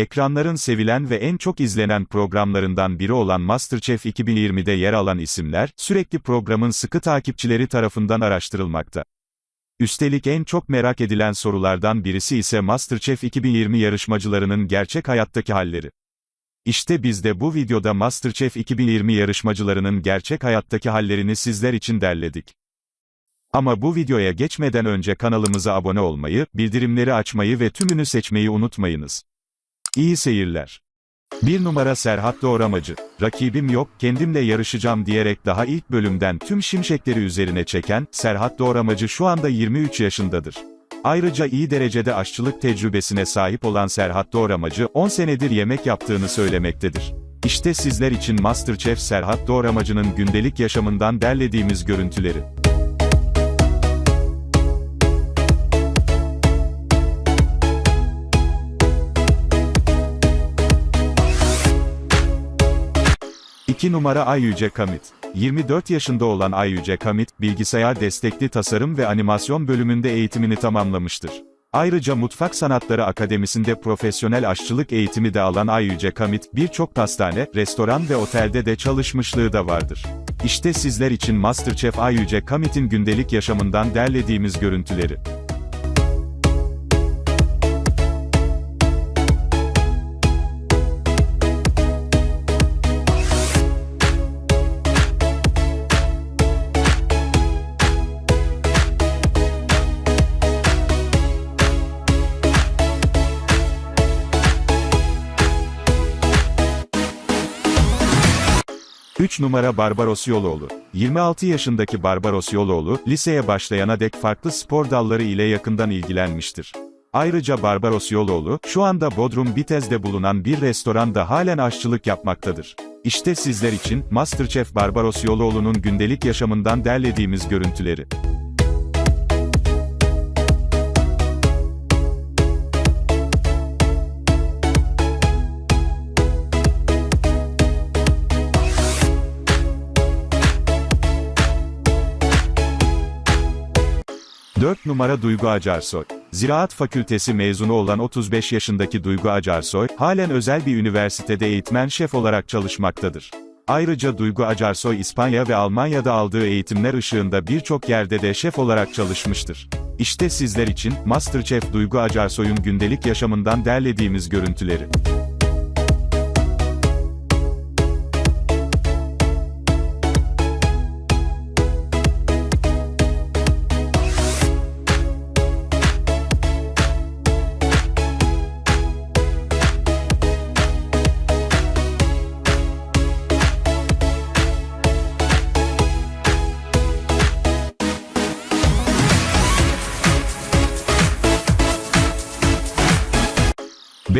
Ekranların sevilen ve en çok izlenen programlarından biri olan MasterChef 2020'de yer alan isimler, sürekli programın sıkı takipçileri tarafından araştırılmakta. Üstelik en çok merak edilen sorulardan birisi ise MasterChef 2020 yarışmacılarının gerçek hayattaki halleri. İşte biz de bu videoda MasterChef 2020 yarışmacılarının gerçek hayattaki hallerini sizler için derledik. Ama bu videoya geçmeden önce kanalımıza abone olmayı, bildirimleri açmayı ve tümünü seçmeyi unutmayınız. İyi seyirler. 1 numara Serhat Doğramacı. Rakibim yok, kendimle yarışacağım diyerek daha ilk bölümden tüm şimşekleri üzerine çeken, Serhat Doğramacı şu anda 23 yaşındadır. Ayrıca iyi derecede aşçılık tecrübesine sahip olan Serhat Doğramacı, 10 senedir yemek yaptığını söylemektedir. İşte sizler için MasterChef Serhat Doğramacı'nın gündelik yaşamından derlediğimiz görüntüleri. İki numara Ay Yüce Kamit. 24 yaşında olan Ay Yüce Kamit, bilgisayar destekli tasarım ve animasyon bölümünde eğitimini tamamlamıştır. Ayrıca Mutfak Sanatları Akademisi'nde profesyonel aşçılık eğitimi de alan Ay Yüce Kamit, birçok pastane, restoran ve otelde de çalışmışlığı da vardır. İşte sizler için MasterChef Ay Yüce Kamit'in gündelik yaşamından derlediğimiz görüntüleri. Numara Barbaros Yoloğlu. 26 yaşındaki Barbaros Yoloğlu, liseye başlayana dek farklı spor dalları ile yakından ilgilenmiştir. Ayrıca Barbaros Yoloğlu, şu anda Bodrum Bitez'de bulunan bir restoranda halen aşçılık yapmaktadır. İşte sizler için, MasterChef Barbaros Yoloğlu'nun gündelik yaşamından derlediğimiz görüntüleri. Dört numara Duygu Acarsoy. Ziraat Fakültesi mezunu olan 35 yaşındaki Duygu Acarsoy, halen özel bir üniversitede eğitmen şef olarak çalışmaktadır. Ayrıca Duygu Acarsoy İspanya ve Almanya'da aldığı eğitimler ışığında birçok yerde de şef olarak çalışmıştır. İşte sizler için, MasterChef Duygu Acarsoy'un gündelik yaşamından derlediğimiz görüntüleri.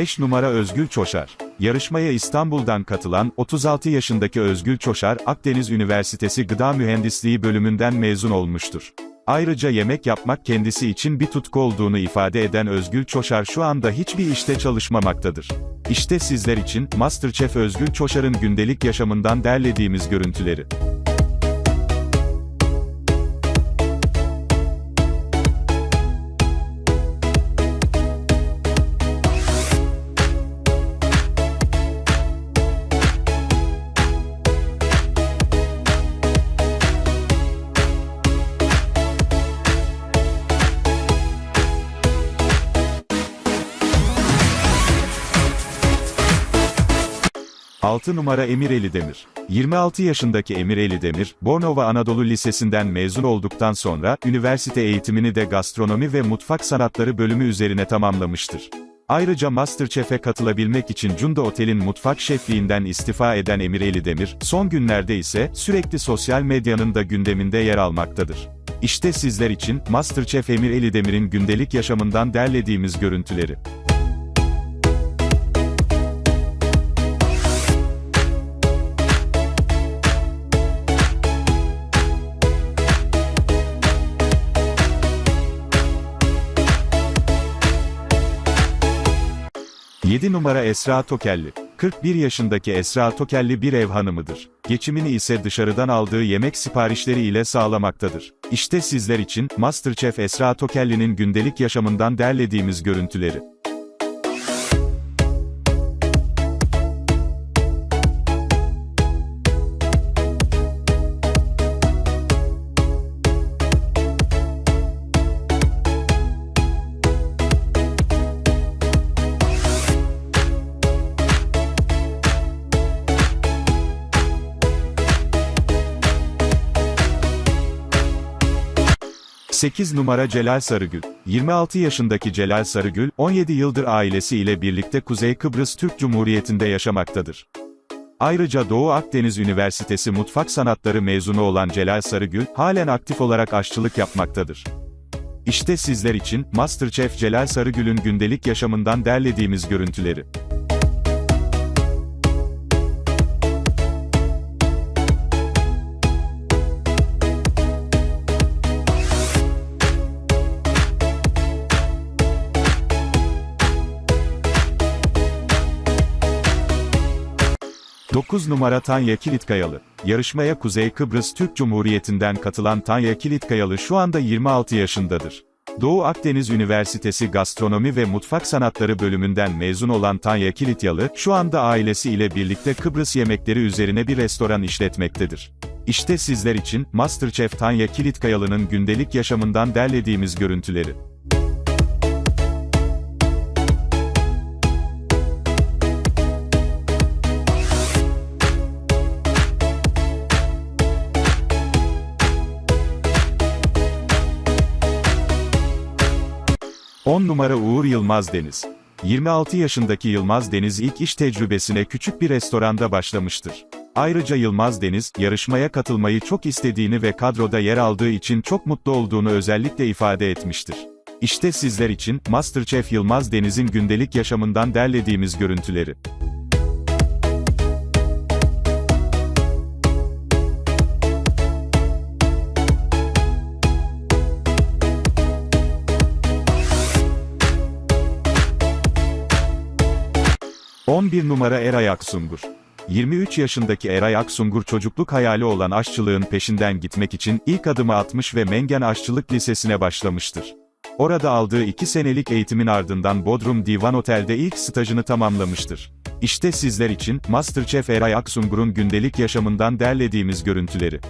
Beş numara Özgül Çoşar. Yarışmaya İstanbul'dan katılan, 36 yaşındaki Özgül Çoşar, Akdeniz Üniversitesi Gıda Mühendisliği bölümünden mezun olmuştur. Ayrıca yemek yapmak kendisi için bir tutku olduğunu ifade eden Özgül Çoşar şu anda hiçbir işte çalışmamaktadır. İşte sizler için, MasterChef Özgül Çoşar'ın gündelik yaşamından derlediğimiz görüntüleri. Altı numara Emir Eli Demir. 26 yaşındaki Emir Eli Demir, Bornova Anadolu Lisesi'nden mezun olduktan sonra, üniversite eğitimini de gastronomi ve mutfak sanatları bölümü üzerine tamamlamıştır. Ayrıca MasterChef'e katılabilmek için Cunda Otel'in mutfak şefliğinden istifa eden Emir Eli Demir, son günlerde ise, sürekli sosyal medyanın da gündeminde yer almaktadır. İşte sizler için, MasterChef Emir Eli Demir'in gündelik yaşamından derlediğimiz görüntüleri. Yedi numara Esra Tokelli. 41 yaşındaki Esra Tokelli bir ev hanımıdır. Geçimini ise dışarıdan aldığı yemek siparişleri ile sağlamaktadır. İşte sizler için, MasterChef Esra Tokelli'nin gündelik yaşamından derlediğimiz görüntüleri. 8 numara Celal Sarıgül. 26 yaşındaki Celal Sarıgül, 17 yıldır ailesi ile birlikte Kuzey Kıbrıs Türk Cumhuriyeti'nde yaşamaktadır. Ayrıca Doğu Akdeniz Üniversitesi Mutfak Sanatları mezunu olan Celal Sarıgül, halen aktif olarak aşçılık yapmaktadır. İşte sizler için, MasterChef Celal Sarıgül'ün gündelik yaşamından derlediğimiz görüntüleri. Dokuz numara Tanya Kilitkayalı. Yarışmaya Kuzey Kıbrıs Türk Cumhuriyeti'nden katılan Tanya Kilitkayalı şu anda 26 yaşındadır. Doğu Akdeniz Üniversitesi Gastronomi ve Mutfak Sanatları bölümünden mezun olan Tanya Kilityalı, şu anda ailesi ile birlikte Kıbrıs yemekleri üzerine bir restoran işletmektedir. İşte sizler için, MasterChef Tanya Kilitkayalı'nın gündelik yaşamından derlediğimiz görüntüleri. On numara Uğur Yılmaz Deniz. 26 yaşındaki Yılmaz Deniz ilk iş tecrübesine küçük bir restoranda başlamıştır. Ayrıca Yılmaz Deniz, yarışmaya katılmayı çok istediğini ve kadroda yer aldığı için çok mutlu olduğunu özellikle ifade etmiştir. İşte sizler için, MasterChef Yılmaz Deniz'in gündelik yaşamından derlediğimiz görüntüleri. ...11 numara Eray Aksungur. 23 yaşındaki Eray Aksungur çocukluk hayali olan aşçılığın peşinden gitmek için ilk adımı atmış ve Mengen Aşçılık Lisesi'ne başlamıştır. Orada aldığı 2 senelik eğitimin ardından Bodrum Divan Otel'de ilk stajını tamamlamıştır. İşte sizler için, MasterChef Eray Aksungur'un gündelik yaşamından derlediğimiz görüntüleri.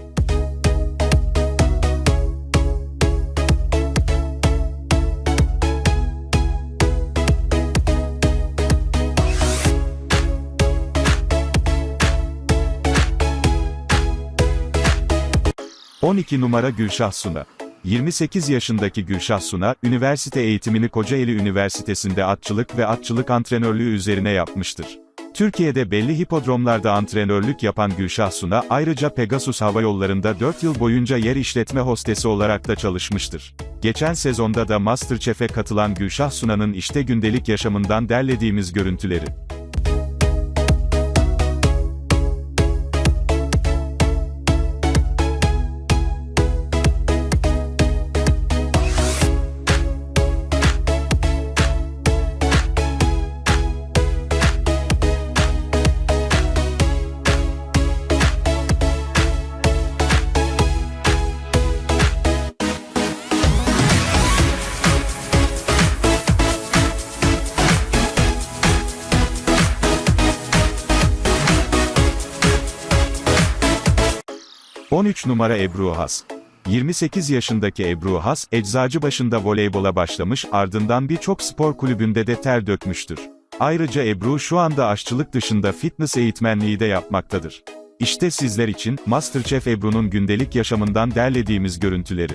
...12 numara Gülşah Suna. 28 yaşındaki Gülşah Suna, üniversite eğitimini Kocaeli Üniversitesi'nde atçılık ve atçılık antrenörlüğü üzerine yapmıştır. Türkiye'de belli hipodromlarda antrenörlük yapan Gülşah Suna, ayrıca Pegasus Hava Yolları'nda 4 yıl boyunca yer işletme hostesi olarak da çalışmıştır. Geçen sezonda da MasterChef'e katılan Gülşah Suna'nın işte gündelik yaşamından derlediğimiz görüntüleri. ...13 numara Ebru Has. 28 yaşındaki Ebru Has, Eczacıbaşı'nda voleybola başlamış, ardından birçok spor kulübünde de ter dökmüştür. Ayrıca Ebru şu anda aşçılık dışında fitness eğitmenliği de yapmaktadır. İşte sizler için, MasterChef Ebru'nun gündelik yaşamından derlediğimiz görüntüleri.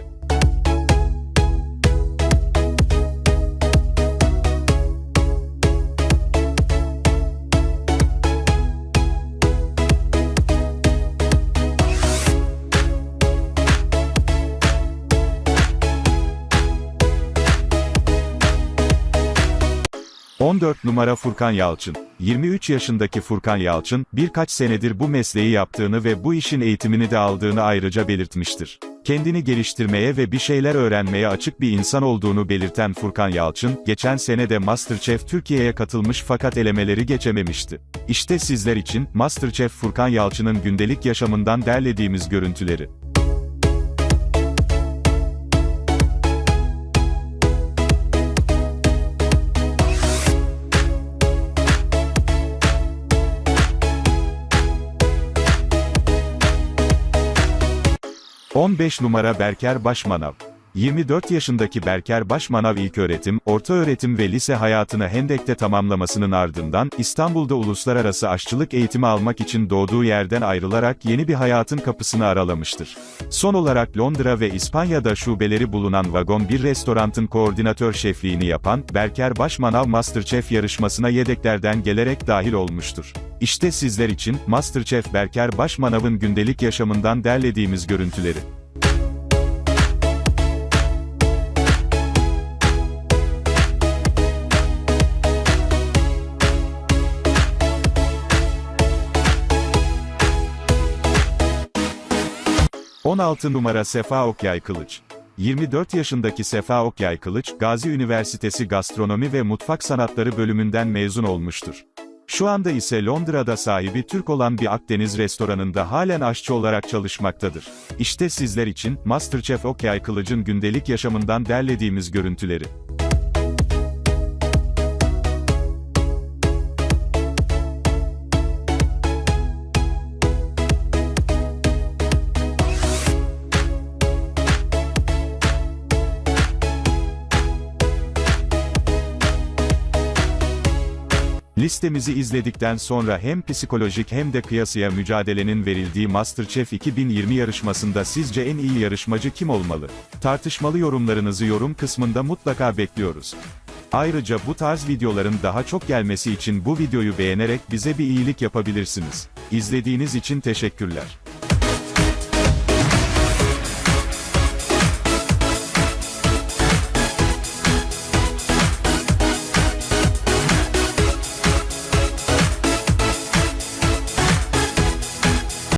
...14 numara Furkan Yalçın. 23 yaşındaki Furkan Yalçın, birkaç senedir bu mesleği yaptığını ve bu işin eğitimini de aldığını ayrıca belirtmiştir. Kendini geliştirmeye ve bir şeyler öğrenmeye açık bir insan olduğunu belirten Furkan Yalçın, geçen sene de MasterChef Türkiye'ye katılmış fakat elemeleri geçememişti. İşte sizler için, MasterChef Furkan Yalçın'ın gündelik yaşamından derlediğimiz görüntüleri. ...15 numara Berker Başmanav. 24 yaşındaki Berker Başmanav ilköğretim, ortaöğretim ve lise hayatını Hendek'te tamamlamasının ardından, İstanbul'da uluslararası aşçılık eğitimi almak için doğduğu yerden ayrılarak yeni bir hayatın kapısını aralamıştır. Son olarak Londra ve İspanya'da şubeleri bulunan Vagon bir restorantın koordinatör şefliğini yapan, Berker Başmanav Masterchef yarışmasına yedeklerden gelerek dahil olmuştur. İşte sizler için, Masterchef Berker Başmanav'ın gündelik yaşamından derlediğimiz görüntüleri. ...16 numara Sefa Okyay Kılıç. 24 yaşındaki Sefa Okyay Kılıç, Gazi Üniversitesi Gastronomi ve Mutfak Sanatları bölümünden mezun olmuştur. Şu anda ise Londra'da sahibi Türk olan bir Akdeniz restoranında halen aşçı olarak çalışmaktadır. İşte sizler için, Masterchef Okyay Kılıç'ın gündelik yaşamından derlediğimiz görüntüleri. Listemizi izledikten sonra hem psikolojik hem de kıyasıya mücadelenin verildiği MasterChef 2020 yarışmasında sizce en iyi yarışmacı kim olmalı? Tartışmalı yorumlarınızı yorum kısmında mutlaka bekliyoruz. Ayrıca bu tarz videoların daha çok gelmesi için bu videoyu beğenerek bize bir iyilik yapabilirsiniz. İzlediğiniz için teşekkürler.